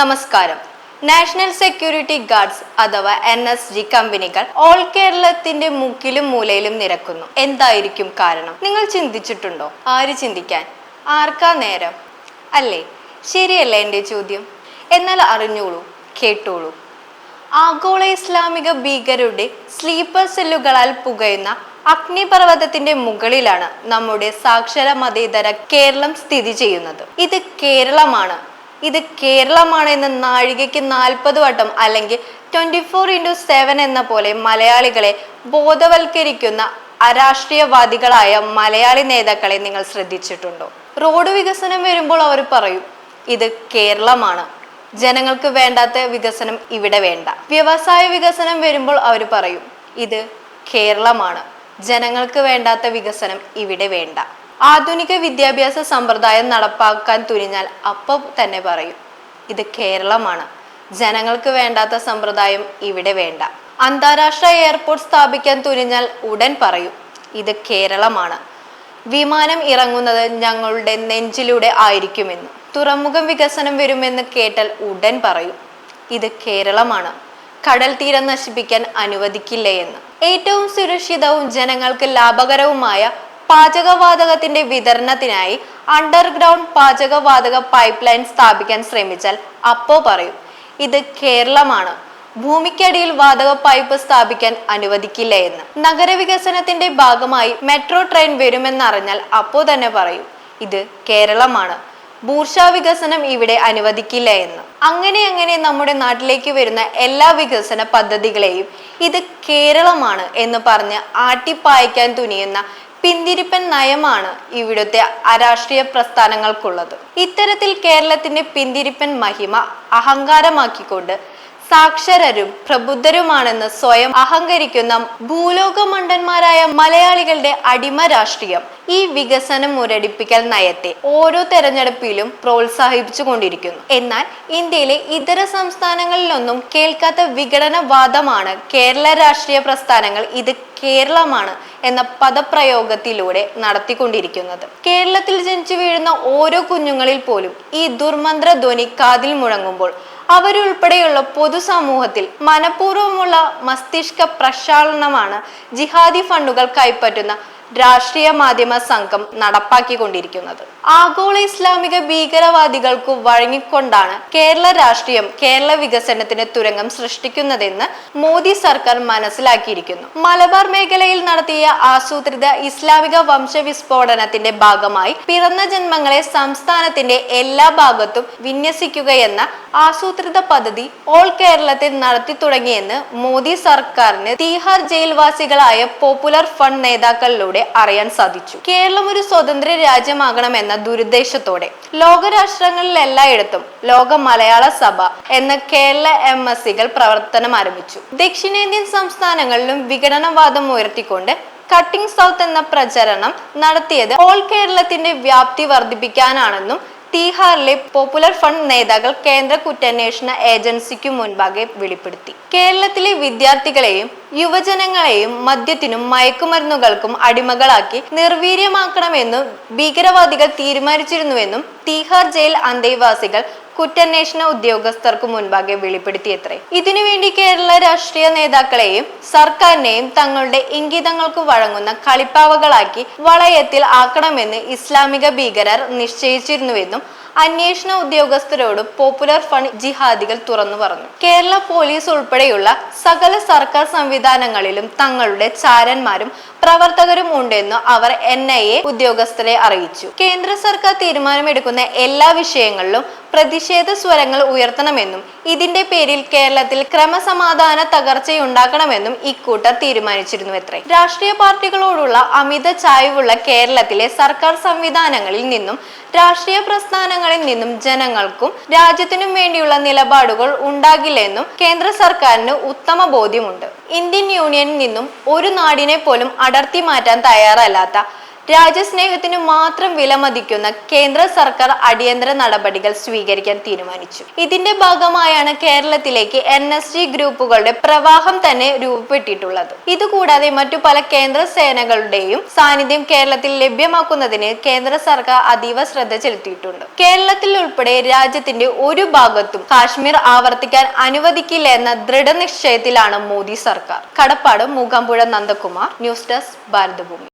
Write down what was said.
നമസ്കാരം. National security guards അഥവാ N S G കമ്പനികൾ ഓൾ കേരളത്തിന്റെ മുക്കിലും മൂലയിലും നിരക്കുന്നു. എന്തായിരിക്കും കാരണം? നിങ്ങൾ ചിന്തിച്ചിട്ടുണ്ടോ? ആര് ചിന്തിക്കാൻ? ആർക്കാ നേരം? അല്ലേ? ശരിയല്ലേ എന്റെ ചോദ്യം? എന്നാൽ അറിഞ്ഞോളൂ കേട്ടോളൂ. ആഗോള ഇസ്ലാമിക ഭീകരരുടെ സ്ലീപ്പർ സെല്ലുകളാൽ പുകയുന്ന അഗ്നിപർവതത്തിന്റെ മുകളിലാണ് നമ്മുടെ സാക്ഷര മതേതര കേരളം സ്ഥിതി ചെയ്യുന്നത്. ഇത് കേരളമാണ്. ഇത് കേരളമാണ് എന്ന് നാഴികയ്ക്ക് നാൽപ്പത് വട്ടം അല്ലെങ്കിൽ ട്വന്റി ഫോർ ഇന്റു സെവൻ എന്ന പോലെ മലയാളികളെ ബോധവൽക്കരിക്കുന്ന അരാഷ്ട്രീയവാദികളായ മലയാളി നേതാക്കളെ നിങ്ങൾ ശ്രദ്ധിച്ചിട്ടുണ്ടോ? റോഡ് വികസനം വരുമ്പോൾ അവർ പറയും ഇത് കേരളമാണ്. ജനങ്ങൾക്ക് വേണ്ടാത്ത വികസനം ഇവിടെ വേണ്ട. വ്യവസായ വികസനം വരുമ്പോൾ അവർ പറയും ഇത് കേരളമാണ്. ജനങ്ങൾക്ക് വേണ്ടാത്ത വികസനം ഇവിടെ വേണ്ട. ആധുനിക വിദ്യാഭ്യാസ സമ്പ്രദായം നടപ്പാക്കാൻ തുനിഞ്ഞാൽ അപ്പോൾ തന്നെ പറയും ഇത് കേരളമാണ്. ജനങ്ങൾക്ക് വേണ്ടാത്ത സമ്പ്രദായം ഇവിടെ വേണ്ട. അന്താരാഷ്ട്ര എയർപോർട്ട് സ്ഥാപിക്കാൻ തുനിഞ്ഞാൽ ഉടൻ പറയും ഇത് കേരളമാണ്. വിമാനം ഇറങ്ങുന്നത് ഞങ്ങളുടെ നെഞ്ചിലൂടെ ആയിരിക്കുമെന്ന്. തുറമുഖം വികസനം വരുമെന്ന് കേട്ടാൽ ഉടൻ പറയും ഇത് കേരളമാണ്. കടൽ തീരം നശിപ്പിക്കാൻ അനുവദിക്കില്ല എന്ന്. ഏറ്റവും സുരക്ഷിതവും ജനങ്ങൾക്ക് ലാഭകരവുമായ പാചകവാതകത്തിന്റെ വിതരണത്തിനായി അണ്ടർഗ്രൗണ്ട് പാചകവാതക പൈപ്പ് ലൈൻ സ്ഥാപിക്കാൻ ശ്രമിച്ചാൽ അപ്പോ പറയും ഇത് കേരളമാണ്. ഭൂമിക്കടിയിൽ വാതക പൈപ്പ് സ്ഥാപിക്കാൻ അനുവദിക്കില്ല എന്ന്. നഗരവികസനത്തിന്റെ ഭാഗമായി മെട്രോ ട്രെയിൻ വരുമെന്നറിഞ്ഞാൽ അപ്പോ തന്നെ പറയും ഇത് കേരളമാണ്. ഭൂർഷാ വികസനം ഇവിടെ അനുവദിക്കില്ല എന്ന്. അങ്ങനെ അങ്ങനെ നമ്മുടെ നാട്ടിലേക്ക് വരുന്ന എല്ലാ വികസന പദ്ധതികളെയും ഇത് കേരളമാണ് എന്ന് പറഞ്ഞ് ആട്ടിപ്പായിക്കാൻ തുനിയുന്ന പിന്തിരിപ്പൻ നയമാണ് ഇവിടുത്തെ അരാഷ്ട്രീയ പ്രസ്ഥാനങ്ങൾക്കുള്ളത്. ഇത്തരത്തിൽ കേരളത്തിന്റെ പിന്തിരിപ്പൻ മഹിമ അഹങ്കാരമാക്കിക്കൊണ്ട് സാക്ഷരരും പ്രബുദ്ധരുമാണെന്ന് സ്വയം അഹങ്കരിക്കുന്ന ഭൂലോകമണ്ടന്മാരായ മലയാളികളുടെ അടിമ രാഷ്ട്രീയം ഈ വികസനം മുരടിപ്പിക്കൽ നയത്തെ ഓരോ തെരഞ്ഞെടുപ്പിലും പ്രോത്സാഹിപ്പിച്ചു കൊണ്ടിരിക്കുന്നു എന്നാൽ ഇന്ത്യയിലെ ഇതര സംസ്ഥാനങ്ങളിലൊന്നും കേൾക്കാത്ത വിഘടനവാദമാണ് കേരള രാഷ്ട്രീയ പ്രസ്ഥാനങ്ങൾ ഇത് കേരളമാണ് എന്ന പദപ്രയോഗത്തിലൂടെ നടത്തിക്കൊണ്ടിരിക്കുന്നത്. കേരളത്തിൽ ജനിച്ചു വീഴുന്ന ഓരോ കുഞ്ഞുങ്ങളിൽ പോലും ഈ ദുർമന്ത്ര ധ്വനി കാതിൽ മുഴങ്ങുമ്പോൾ അവരുൾപ്പെടെയുള്ള പൊതുസമൂഹത്തിൽ മനഃപൂർവമുള്ള മസ്തിഷ്ക പ്രക്ഷാളനമാണ് ജിഹാദി ഫണ്ടുകൾ കൈപ്പറ്റുന്ന രാഷ്ട്രീയ മാധ്യമ സംഘം നടപ്പാക്കിക്കൊണ്ടിരിക്കുന്നത്. ആഗോള ഇസ്ലാമിക ഭീകരവാദികൾക്കു വഴങ്ങിക്കൊണ്ടാണ് കേരള രാഷ്ട്രീയം കേരള വികസനത്തിന് തുരങ്കം സൃഷ്ടിക്കുന്നതെന്ന് മോദി സർക്കാർ മനസ്സിലാക്കിയിരിക്കുന്നു. മലബാർ മേഖലയിൽ നടത്തിയ ആസൂത്രിത ഇസ്ലാമിക വംശവിസ്ഫോടനത്തിന്റെ ഭാഗമായി പിറന്ന ജന്മങ്ങളെ സംസ്ഥാനത്തിന്റെ എല്ലാ ഭാഗത്തും വിന്യസിക്കുകയെന്ന ആസൂത്രിത പദ്ധതി ഓൾ കേരളത്തിൽ നടത്തി തുടങ്ങിയെന്ന് മോദി സർക്കാരിന് തീഹാർ ജയിൽവാസികളായ പോപ്പുലർ ഫണ്ട് നേതാക്കളിലൂടെ അറിയാൻ സാധിച്ചു. കേരളം ഒരു സ്വതന്ത്ര രാജ്യമാകണമെന്ന ദുരുദ്ദേശത്തോടെ ലോകരാഷ്ട്രങ്ങളിൽ എല്ലായിടത്തും ലോക മലയാള സഭ എന്ന കേരള എം എസ് സികൾ പ്രവർത്തനം ആരംഭിച്ചു. ദക്ഷിണേന്ത്യൻ സംസ്ഥാനങ്ങളിലും വിഘടനവാദം ഉയർത്തിക്കൊണ്ട് കട്ടിംഗ് സൗത്ത് എന്ന പ്രചരണം നടത്തിയത് ഓൾ കേരളത്തിന്റെ വ്യാപ്തി വർദ്ധിപ്പിക്കാനാണെന്നും തീഹാറിലെ പോപ്പുലർ ഫണ്ട് നേതാക്കൾ കേന്ദ്ര കുറ്റാന്വേഷണ ഏജൻസിക്കു മുൻപാകെ വെളിപ്പെടുത്തി. കേരളത്തിലെ വിദ്യാർത്ഥികളെയും യുവജനങ്ങളെയും മദ്യത്തിനും മയക്കുമരുന്നുകൾക്കും അടിമകളാക്കി നിർവീര്യമാക്കണമെന്നും ഭീകരവാദികൾ തീരുമാനിച്ചിരുന്നുവെന്നും തീഹാർ ജയിൽ അന്തേവാസികൾ കുറ്റാന്വേഷണ ഉദ്യോഗസ്ഥർക്ക് മുൻപാകെ വെളിപ്പെടുത്തിയത്രേ. ഇതിനുവേണ്ടി കേരള രാഷ്ട്രീയ നേതാക്കളെയും സർക്കാരിനെയും തങ്ങളുടെ ഇംഗിതങ്ങൾക്ക് വഴങ്ങുന്ന കളിപ്പാവകളാക്കി വളയത്തിൽ ആക്കണമെന്ന് ഇസ്ലാമിക ഭീകരർ നിശ്ചയിച്ചിരുന്നുവെന്നും അന്വേഷണ ഉദ്യോഗസ്ഥരോട് പോപ്പുലർ ഫണ്ട് ജിഹാദികൾ തുറന്നു പറഞ്ഞു. കേരള പോലീസ് ഉൾപ്പെടെയുള്ള സകല സർക്കാർ സംവിധാനങ്ങളിലും തങ്ങളുടെ ചാരന്മാരും പ്രവർത്തകരും ഉണ്ടെന്ന് അവർ എൻ ഐ എ ഉദ്യോഗസ്ഥരെ അറിയിച്ചു. കേന്ദ്ര സർക്കാർ തീരുമാനമെടുക്കുന്ന എല്ലാ വിഷയങ്ങളിലും പ്രതിഷേധ സ്വരങ്ങൾ ഉയർത്തണമെന്നും ഇതിന്റെ പേരിൽ കേരളത്തിൽ ക്രമസമാധാന തകർച്ചയുണ്ടാക്കണമെന്നും ഇക്കൂട്ടർ തീരുമാനിച്ചിരുന്നു എത്ര രാഷ്ട്രീയ പാർട്ടികളോടുള്ള അമിത ചായ്വുള്ള കേരളത്തിലെ സർക്കാർ സംവിധാനങ്ങളിൽ നിന്നും രാഷ്ട്രീയ പ്രസ്ഥാനങ്ങളിൽ നിന്നും ജനങ്ങൾക്കും രാജ്യത്തിനും വേണ്ടിയുള്ള നിലപാടുകൾ ഉണ്ടാകില്ലെന്നും കേന്ദ്ര സർക്കാരിന് ഉത്തമ ബോധ്യമുണ്ട്. ഇന്ത്യൻ യൂണിയനിൽ നിന്നും ഒരു നാടിനെ പോലും അടർത്തി മാറ്റാൻ തയ്യാറല്ലാത്ത രാജ്യസ്നേഹത്തിന് മാത്രം വിലമതിക്കുന്ന കേന്ദ്ര സർക്കാർ അടിയന്തര നടപടികൾ സ്വീകരിക്കാൻ തീരുമാനിച്ചു. ഇതിന്റെ ഭാഗമായാണ് കേരളത്തിലേക്ക് എൻ എസ് ജി ഗ്രൂപ്പുകളുടെ പ്രവാഹം തന്നെ രൂപപ്പെട്ടിട്ടുള്ളത്. ഇതുകൂടാതെ മറ്റു പല കേന്ദ്ര സേനകളുടെയും സാന്നിധ്യം കേരളത്തിൽ ലഭ്യമാക്കുന്നതിന് കേന്ദ്ര സർക്കാർ അതീവ ശ്രദ്ധ ചെലുത്തിയിട്ടുണ്ട്. കേരളത്തിൽ ഉൾപ്പെടെ രാജ്യത്തിന്റെ ഒരു ഭാഗത്തും കാശ്മീർ ആവർത്തിക്കാൻ അനുവദിക്കില്ല എന്ന ദൃഢനിശ്ചയത്തിലാണ് മോദി സർക്കാർ. കടപ്പാട് മൂകാമ്പുഴ നന്ദകുമാർ ന്യൂസ് ഡെസ്ക് ഭാരതഭൂമി.